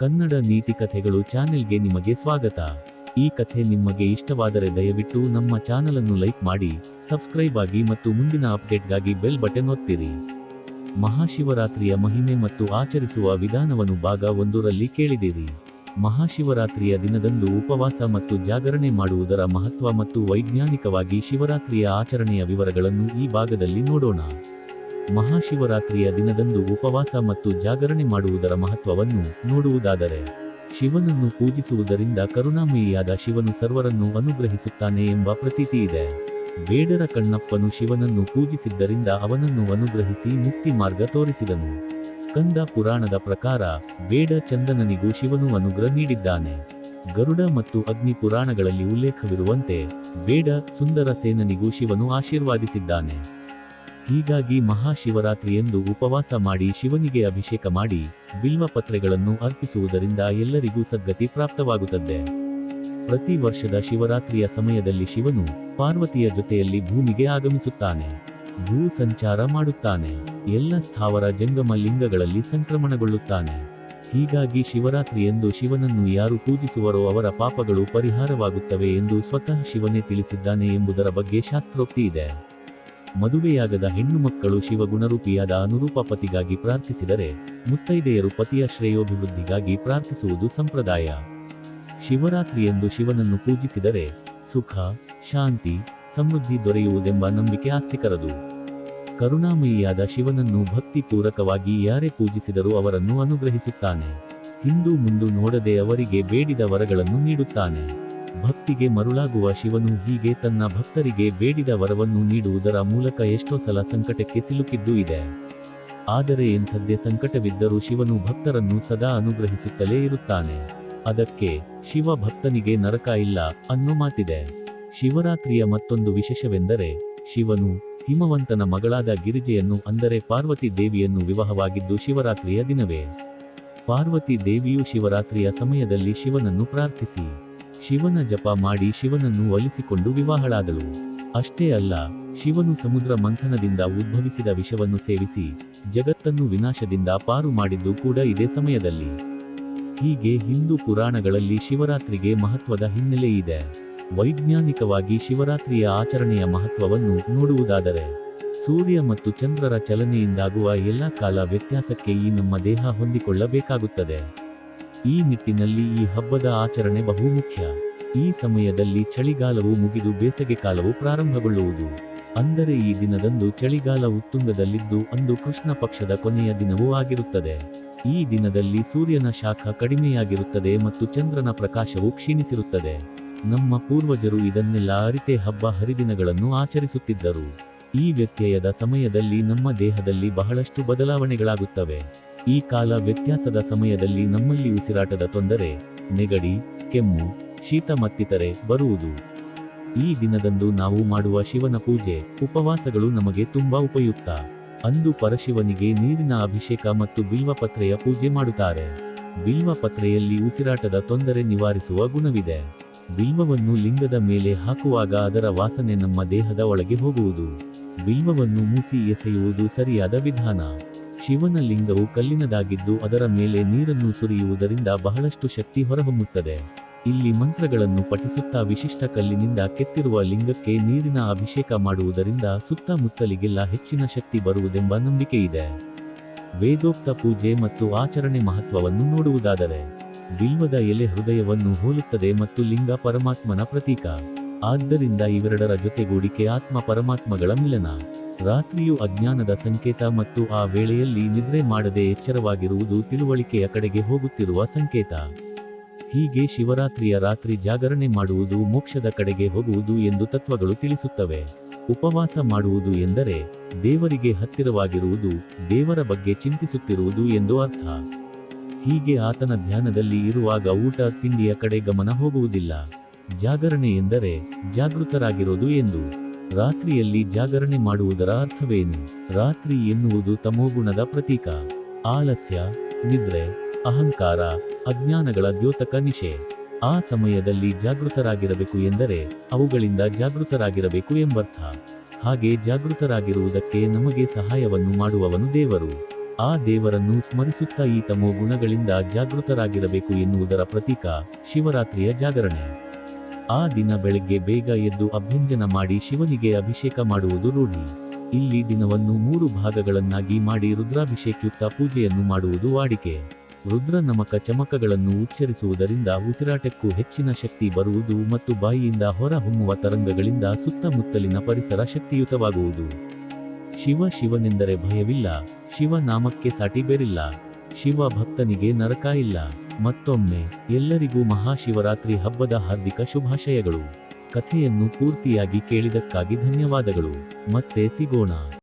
ಕನ್ನಡ ನೀತಿ ಕಥೆಗಳು ಚಾನೆಲ್ಗೆ ನಿಮಗೆ ಸ್ವಾಗತ. ಈ ಕಥೆ ನಿಮಗೆ ಇಷ್ಟವಾದರೆ ದಯವಿಟ್ಟು ನಮ್ಮ ಚಾನೆಲ್ ಅನ್ನು ಲೈಕ್ ಮಾಡಿ, ಸಬ್ಸ್ಕ್ರೈಬ್ ಆಗಿ ಮತ್ತು ಮುಂದಿನ ಅಪ್ಡೇಟ್ಗಾಗಿ ಬೆಲ್ ಬಟನ್ ಒತ್ತಿರಿ. ಮಹಾಶಿವರಾತ್ರಿಯ ಮಹಿಮೆ ಮತ್ತು ಆಚರಿಸುವ ವಿಧಾನವನ್ನು ಭಾಗ ಒಂದರಲ್ಲಿ ಕೇಳಿದಿರಿ. ಮಹಾಶಿವರಾತ್ರಿಯ ದಿನದಂದು ಉಪವಾಸ ಮತ್ತು ಜಾಗರಣೆ ಮಾಡುವುದರ ಮಹತ್ವ ಮತ್ತು ವೈಜ್ಞಾನಿಕವಾಗಿ ಶಿವರಾತ್ರಿಯ ಆಚರಣೆಯ ವಿವರಗಳನ್ನು ಈ ಭಾಗದಲ್ಲಿ ನೋಡೋಣ. ಮಹಾಶಿವರಾತ್ರಿಯ ದಿನದಂದು ಉಪವಾಸ ಮತ್ತು ಜಾಗರಣೆ ಮಾಡುವುದರ ಮಹತ್ವವನ್ನು ನೋಡುವುದಾದರೆ, ಶಿವನನ್ನು ಪೂಜಿಸುವುದರಿಂದ ಕರುಣಾಮಯಿಯಾದ ಶಿವನು ಸರ್ವರನ್ನು ಅನುಗ್ರಹಿಸುತ್ತಾನೆ ಎಂಬ ಪ್ರತೀತಿ ಇದೆ. ಬೇಡರ ಕಣ್ಣಪ್ಪನು ಶಿವನನ್ನು ಪೂಜಿಸಿದ್ದರಿಂದ ಅವನನ್ನು ಅನುಗ್ರಹಿಸಿ ಮುಕ್ತಿ ಮಾರ್ಗ ತೋರಿಸಿದನು. ಸ್ಕಂದ ಪುರಾಣದ ಪ್ರಕಾರ, ಬೇಡ ಚಂದನನಿಗೂ ಶಿವನು ಅನುಗ್ರಹ ನೀಡಿದ್ದಾನೆ. ಗರುಡ ಮತ್ತು ಅಗ್ನಿ ಪುರಾಣಗಳಲ್ಲಿ ಉಲ್ಲೇಖವಿರುವಂತೆ, ಬೇಡ ಸುಂದರ ಸೇನನಿಗೂ ಶಿವನು ಆಶೀರ್ವಾದಿಸಿದ್ದಾನೆ. ಹೀಗಾಗಿ ಮಹಾಶಿವರಾತ್ರಿಯಂದು ಉಪವಾಸ ಮಾಡಿ ಶಿವನಿಗೆ ಅಭಿಷೇಕ ಮಾಡಿ ಬಿಲ್ವ ಪತ್ರೆಗಳನ್ನು ಅರ್ಪಿಸುವುದರಿಂದ ಎಲ್ಲರಿಗೂ ಸದ್ಗತಿ ಪ್ರಾಪ್ತವಾಗುತ್ತದೆ. ಪ್ರತಿ ವರ್ಷದ ಶಿವರಾತ್ರಿಯ ಸಮಯದಲ್ಲಿ ಶಿವನು ಪಾರ್ವತಿಯ ಜೊತೆಯಲ್ಲಿ ಭೂಮಿಗೆ ಆಗಮಿಸುತ್ತಾನೆ. ಭೂ ಸಂಚಾರ ಮಾಡುತ್ತಾನೆ. ಎಲ್ಲ ಸ್ಥಾವರ ಜಂಗಮ ಲಿಂಗಗಳಲ್ಲಿ ಸಂಕ್ರಮಣಗೊಳ್ಳುತ್ತಾನೆ. ಹೀಗಾಗಿ ಶಿವರಾತ್ರಿಯಂದು ಶಿವನನ್ನು ಯಾರು ಪೂಜಿಸುವರೋ ಅವರ ಪಾಪಗಳು ಪರಿಹಾರವಾಗುತ್ತವೆ ಎಂದು ಸ್ವತಃ ಶಿವನೇ ತಿಳಿಸಿದ್ದಾನೆ ಎಂಬುದರ ಬಗ್ಗೆ ಶಾಸ್ತ್ರೋಕ್ತಿ ಇದೆ. ಮದುವೆಯಾಗದ ಹೆಣ್ಣು ಮಕ್ಕಳು ಶಿವಗುಣರೂಪಿಯಾದ ಅನುರೂಪ ಪತಿಗಾಗಿ ಪ್ರಾರ್ಥಿಸಿದರೆ ಮುತ್ತೈದೆಯರು ಪತಿಯ ಶ್ರೇಯೋಭಿವೃದ್ಧಿಗಾಗಿ ಪ್ರಾರ್ಥಿಸುವುದು ಸಂಪ್ರದಾಯ. ಶಿವರಾತ್ರಿಯೆಂದು ಶಿವನನ್ನು ಪೂಜಿಸಿದರೆ ಸುಖ, ಶಾಂತಿ, ಸಮೃದ್ಧಿ ದೊರೆಯುವುದೆಂಬ ನಂಬಿಕೆ ಆಸ್ತಿಕರದು. ಕರುಣಾಮಯಿಯಾದ ಶಿವನನ್ನು ಭಕ್ತಿಪೂರಕವಾಗಿ ಯಾರೇ ಪೂಜಿಸಿದರೂ ಅವರನ್ನು ಅನುಗ್ರಹಿಸುತ್ತಾನೆ. ಹಿಂದೂ ಮುಂದು ನೋಡದೆ ಅವರಿಗೆ ಬೇಡಿದ ವರಗಳನ್ನು ನೀಡುತ್ತಾನೆ. ಭಕ್ತಿಗೆ ಮರುಳಾಗುವ ಶಿವನು ಹೀಗೆ ತನ್ನ ಭಕ್ತರಿಗೆ ಬೇಡಿದ ವರವನ್ನು ನೀಡುವುದರ ಮೂಲಕ ಎಷ್ಟೋ ಸಲ ಸಂಕಟಕ್ಕೆ ಸಿಲುಕಿದ್ದೂ ಇದೆ. ಆದರೆ ಎಂಥದ್ದೇ ಸಂಕಟವಿದ್ದರೂ ಶಿವನು ಭಕ್ತರನ್ನು ಸದಾ ಅನುಗ್ರಹಿಸುತ್ತಲೇ ಇರುತ್ತಾನೆ. ಅದಕ್ಕೆ ಶಿವ ಭಕ್ತನಿಗೆ ನರಕ ಇಲ್ಲ ಅನ್ನೋ ಮಾತಿದೆ. ಶಿವರಾತ್ರಿಯ ಮತ್ತೊಂದು ವಿಶೇಷವೆಂದರೆ ಶಿವನು ಹಿಮವಂತನ ಮಗಳಾದ ಗಿರಿಜೆಯನ್ನು ಅಂದರೆ ಪಾರ್ವತಿ ದೇವಿಯನ್ನು ವಿವಾಹವಾಗಿದ್ದು ಶಿವರಾತ್ರಿಯ ದಿನವೇ. ಪಾರ್ವತಿ ದೇವಿಯು ಶಿವರಾತ್ರಿಯ ಸಮಯದಲ್ಲಿ ಶಿವನನ್ನು ಪ್ರಾರ್ಥಿಸಿ. ಶಿವನ ಜಪ ಮಾಡಿ ಶಿವನನ್ನು ಒಲಿಸಿಕೊಂಡು ವಿವಾಹಳಾದಳು. ಅಷ್ಟೇ ಅಲ್ಲ, ಶಿವನು ಸಮುದ್ರ ಮಂಥನದಿಂದ ಉದ್ಭವಿಸಿದ ವಿಷವನ್ನು ಸೇವಿಸಿ ಜಗತ್ತನ್ನು ವಿನಾಶದಿಂದ ಪಾರು ಮಾಡಿದ್ದು ಕೂಡ ಇದೇ ಸಮಯದಲ್ಲಿ. ಹೀಗೆ ಹಿಂದೂ ಪುರಾಣಗಳಲ್ಲಿ ಶಿವರಾತ್ರಿಗೆ ಮಹತ್ವದ ಹಿನ್ನೆಲೆ ಇದೆ. ವೈಜ್ಞಾನಿಕವಾಗಿ ಶಿವರಾತ್ರಿಯ ಆಚರಣೆಯ ಮಹತ್ವವನ್ನು ನೋಡುವುದಾದರೆ, ಸೂರ್ಯ ಮತ್ತು ಚಂದ್ರರ ಚಲನೆಯಿಂದಾಗುವ ಎಲ್ಲ ಕಾಲ ವ್ಯತ್ಯಾಸಕ್ಕೆ ಈ ನಮ್ಮ ದೇಹ ಹೊಂದಿಕೊಳ್ಳಬೇಕಾಗುತ್ತದೆ. ಈ ನಿಟ್ಟಿನಲ್ಲಿ ಈ ಹಬ್ಬದ ಆಚರಣೆ ಬಹುಮುಖ್ಯ ಈ ಸಮಯದಲ್ಲಿ ಚಳಿಗಾಲವು ಮುಗಿದು ಬೇಸಗೆ ಕಾಲವು ಪ್ರಾರಂಭಗೊಳ್ಳುವುದು. ಅಂದರೆ ಈ ದಿನದಂದು ಚಳಿಗಾಲ ಉತ್ತುಂಗದಲ್ಲಿದ್ದು ಅಂದು ಕೃಷ್ಣ ಪಕ್ಷದ ಕೊನೆಯ ದಿನವೂ ಆಗಿರುತ್ತದೆ. ಈ ದಿನದಲ್ಲಿ ಸೂರ್ಯನ ಶಾಖ ಕಡಿಮೆಯಾಗಿರುತ್ತದೆ ಮತ್ತು ಚಂದ್ರನ ಪ್ರಕಾಶವು ಕ್ಷೀಣಿಸಿರುತ್ತದೆ. ನಮ್ಮ ಪೂರ್ವಜರು ಇದನ್ನೆಲ್ಲ ಅರಿತೆ ಹಬ್ಬ ಹರಿದಿನಗಳನ್ನು ಆಚರಿಸುತ್ತಿದ್ದರು. ಈ ವ್ಯತ್ಯಯದ ಸಮಯದಲ್ಲಿ ನಮ್ಮ ದೇಹದಲ್ಲಿ ಬಹಳಷ್ಟು ಬದಲಾವಣೆಗಳಾಗುತ್ತವೆ. ಈ ಕಾಲ ವ್ಯತ್ಯಾಸದ ಸಮಯದಲ್ಲಿ ನಮ್ಮಲ್ಲಿ ಉಸಿರಾಟದ ತೊಂದರೆ, ನೆಗಡಿ, ಕೆಮ್ಮು, ಶೀತ ಮತ್ತಿತರೆ ಬರುವುದು. ಈ ದಿನದಂದು ನಾವು ಮಾಡುವ ಶಿವನ ಪೂಜೆ, ಉಪವಾಸಗಳು ನಮಗೆ ತುಂಬಾ ಉಪಯುಕ್ತ. ಅಂದು ಪರಶಿವನಿಗೆ ನೀರಿನ ಅಭಿಷೇಕ ಮತ್ತು ಬಿಲ್ವಪತ್ರೆಯ ಪೂಜೆ ಮಾಡುತ್ತಾರೆ. ಬಿಲ್ವಪತ್ರೆಯಲ್ಲಿ ಉಸಿರಾಟದ ತೊಂದರೆ ನಿವಾರಿಸುವ ಗುಣವಿದೆ. ಬಿಲ್ವವನ್ನು ಲಿಂಗದ ಮೇಲೆ ಹಾಕುವಾಗ ಅದರ ವಾಸನೆ ನಮ್ಮ ದೇಹದ ಒಳಗೆ ಹೋಗುವುದು. ಬಿಲ್ವವನ್ನು ಮೂಸಿ ಎಸೆಯುವುದು ಸರಿಯಾದ ವಿಧಾನ. ಶಿವನ ಲಿಂಗವು ಕಲ್ಲಿನದಾಗಿದ್ದು ಅದರ ಮೇಲೆ ನೀರನ್ನು ಸುರಿಯುವುದರಿಂದ ಬಹಳಷ್ಟು ಶಕ್ತಿ ಹೊರಹೊಮ್ಮುತ್ತದೆ. ಇಲ್ಲಿ ಮಂತ್ರಗಳನ್ನು ಪಠಿಸುತ್ತಾ ವಿಶಿಷ್ಟ ಕಲ್ಲಿನಿಂದ ಕೆತ್ತಿರುವ ಲಿಂಗಕ್ಕೆ ನೀರಿನ ಅಭಿಷೇಕ ಮಾಡುವುದರಿಂದ ಸುತ್ತಮುತ್ತಲಿಗೆಲ್ಲ ಹೆಚ್ಚಿನ ಶಕ್ತಿ ಬರುವುದೆಂಬ ನಂಬಿಕೆ ಇದೆ ವೇದೋಕ್ತ ಪೂಜೆ ಮತ್ತು ಆಚರಣೆ ಮಹತ್ವವನ್ನು ನೋಡುವುದಾದರೆ, ಬಿಲ್ವದ ಎಲೆ ಹೃದಯವನ್ನು ಹೋಲುತ್ತದೆ ಮತ್ತು ಲಿಂಗ ಪರಮಾತ್ಮನ ಪ್ರತೀಕ. ಆದ್ದರಿಂದ ಇವೆರಡರ ಜೊತೆಗೂಡಿಕೆ ಆತ್ಮ ಪರಮಾತ್ಮಗಳ ಮಿಲನ. ರಾತ್ರಿಯು ಅಜ್ಞಾನದ ಸಂಕೇತ ಮತ್ತು ಆ ವೇಳೆಯಲ್ಲಿ ನಿದ್ರೆ ಮಾಡದೆ ಎಚ್ಚರವಾಗಿರುವುದು ತಿಳುವಳಿಕೆಯ ಕಡೆಗೆ ಹೋಗುತ್ತಿರುವ ಸಂಕೇತ. ಹೀಗೆ ಶಿವರಾತ್ರಿಯ ರಾತ್ರಿ ಜಾಗರಣೆ ಮಾಡುವುದು ಮೋಕ್ಷದ ಕಡೆಗೆ ಹೋಗುವುದು ಎಂದು ತತ್ವಗಳು ತಿಳಿಸುತ್ತವೆ. ಉಪವಾಸ ಮಾಡುವುದು ಎಂದರೆ ದೇವರಿಗೆ ಹತ್ತಿರವಾಗಿರುವುದು, ದೇವರ ಬಗ್ಗೆ ಚಿಂತಿಸುತ್ತಿರುವುದು ಎಂದು ಅರ್ಥ. ಹೀಗೆ ಆತನ ಧ್ಯಾನದಲ್ಲಿ ಇರುವಾಗ ಊಟ, ತಿಂಡಿಯ ಕಡೆ ಗಮನ ಹೋಗುವುದಿಲ್ಲ. ಜಾಗರಣೆ ಎಂದರೆ ಜಾಗೃತರಾಗಿರೋದು ಎಂದು. ರಾತ್ರಿಯಲ್ಲಿ ಜಾಗರಣೆ ಮಾಡುವುದರ ಅರ್ಥವೇನು? ರಾತ್ರಿ ಎನ್ನುವುದು ತಮೋಗುಣದ ಪ್ರತೀಕ. ಆಲಸ್ಯ, ನಿದ್ರೆ, ಅಹಂಕಾರ, ಅಜ್ಞಾನಗಳ ದ್ಯೋತಕ ನಿಷೆ. ಆ ಸಮಯದಲ್ಲಿ ಜಾಗೃತರಾಗಿರಬೇಕು ಎಂದರೆ ಅವುಗಳಿಂದ ಜಾಗೃತರಾಗಿರಬೇಕು ಎಂಬರ್ಥ. ಹಾಗೆ ಜಾಗೃತರಾಗಿರುವುದಕ್ಕೆ ನಮಗೆ ಸಹಾಯವನ್ನು ಮಾಡುವವನು ದೇವರು. ಆ ದೇವರನ್ನು ಸ್ಮರಿಸುತ್ತಾ ಈ ತಮೋ ಗುಣಗಳಿಂದ ಜಾಗೃತರಾಗಿರಬೇಕು ಎನ್ನುವುದರ ಪ್ರತೀಕ ಶಿವರಾತ್ರಿಯ ಜಾಗರಣೆ. ಆ ದಿನ ಬೆಳಗ್ಗೆ ಬೇಗ ಎದ್ದು ಅಭ್ಯಂಜನ ಮಾಡಿ ಶಿವನಿಗೆ ಅಭಿಷೇಕ ಮಾಡುವುದು ರೂಢಿ. ಇಲ್ಲಿ ದಿನವನ್ನು ಮೂರು ಭಾಗಗಳನ್ನಾಗಿ ಮಾಡಿ ರುದ್ರಾಭಿಷೇಕಯುಕ್ತ ಪೂಜೆಯನ್ನು ಮಾಡುವುದು ವಾಡಿಕೆ. ರುದ್ರ ನಮಕ ಚಮಕಗಳನ್ನು ಉಚ್ಚರಿಸುವುದರಿಂದ ಉಸಿರಾಟಕ್ಕೂ ಹೆಚ್ಚಿನ ಶಕ್ತಿ ಬರುವುದು ಮತ್ತು ಬಾಯಿಯಿಂದ ಹೊರಹೊಮ್ಮುವ ತರಂಗಗಳಿಂದ ಸುತ್ತಮುತ್ತಲಿನ ಪರಿಸರ ಶಕ್ತಿಯುತವಾಗುವುದು. ಶಿವ ಶಿವನೆಂದರೆ ಭಯವಿಲ್ಲ, ಶಿವ ನಾಮಕ್ಕೆ ಸಾಟಿ ಬೇರಿಲ್ಲ, ಶಿವ ಭಕ್ತನಿಗೆ ನರಕ ಇಲ್ಲ. ಮತ್ತೊಮ್ಮೆ ಎಲ್ಲರಿಗೂ ಮಹಾಶಿವರಾತ್ರಿ ಹಬ್ಬದ ಹಾರ್ದಿಕ ಶುಭಾಶಯಗಳು. ಕಥೆಯನ್ನು ಪೂರ್ತಿಯಾಗಿ ಕೇಳಿದಕ್ಕಾಗಿ ಧನ್ಯವಾದಗಳು. ಮತ್ತೆ ಸಿಗೋಣ.